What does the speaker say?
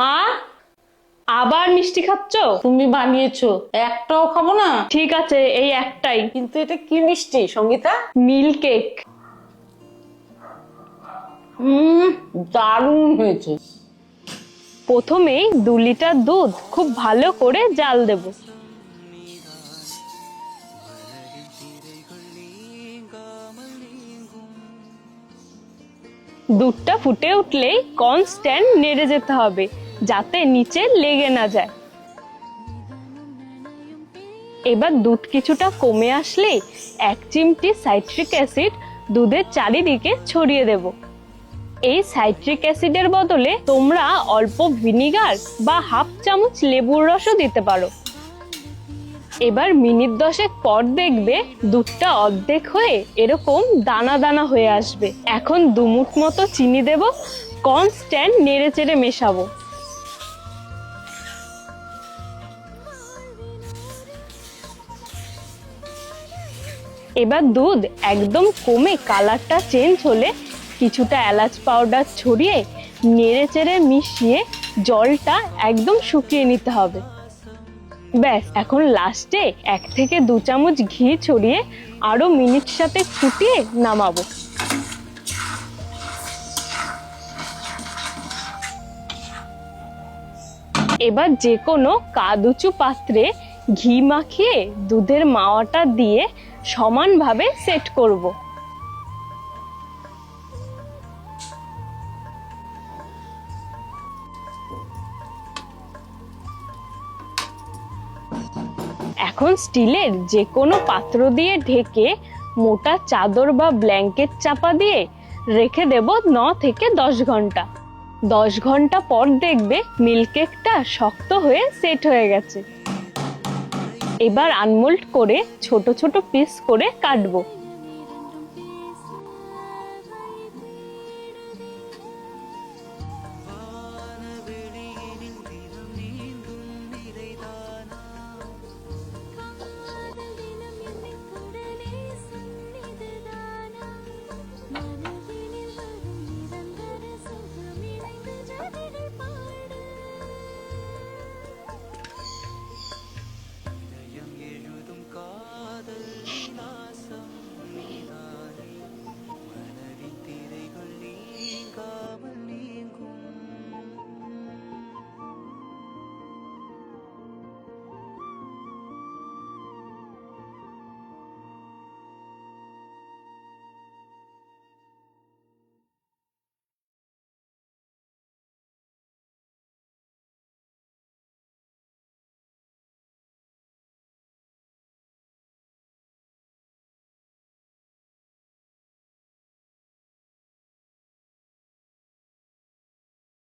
মা আবার মিষ্টি খাচ্ছ? তুমি বানিয়েছো একটাও খাব না? ঠিক আছে এই একটাই। কিন্তু এটা কি মিষ্টি সঙ্গীতা? মিল কেক হুম দারুণ হয়েছে। প্রথমেই দু লিটার দুধ খুব ভালো করে জাল দেব। দুধটা ফুটে উঠলেই কনস্ট্যান্ট নেড়ে যেতে হবে। যাতে নিচে লেগে না যায়। এবার দুধ কিছুটা কমে আসলেই এক চিমটি সাইট্রিক অ্যাসিড দুধের চারিদিকে ছড়িয়ে দেব। এই সাইট্রিক অ্যাসিডের বদলে তোমরা অল্প ভিনিগার বা হাফ চামচ লেবুর রসও দিতে পারো। এবার মিনিট দশেক পর দেখবে দুধটা অর্ধেক হয়ে এরকম দানা দানা হয়ে আসবে। এখন দুমুট মতো চিনি দেব, কনস্ট্যান্ট নেড়ে চেড়ে মেশাবো। এবার দুধ একদম কমে কালারটা চেঞ্জ হলে কিছুটা এলাচ পাউডার ছড়িয়ে, নেড়ে চেড়ে মিশিয়ে জলটা একদম শুকিয়ে নিতে হবে। ব্যাস, এখন লাস্টে এক থেকে দু চামচ ঘি ছড়িয়ে আরও মিনিট সাথে ফুটিয়ে নামাবো। এবার যে কোনো কাদুচু পাত্রে ঘি মাখিয়ে দুধের মাওয়াটা দিয়ে সমানভাবে সেট করব। এখন স্টিলের যে কোনো পাত্র দিয়ে ঢেকে মোটা চাদর বা ব্ল্যাঙ্কেট চাপা দিয়ে রেখে দেব ন থেকে দশ ঘণ্টা। দশ ঘণ্টা পর দেখবে মিল্কেকটা শক্ত হয়ে সেট হয়ে গেছে। এবার আনমোল্ড করে ছোট ছোট পিস করে কাটবো।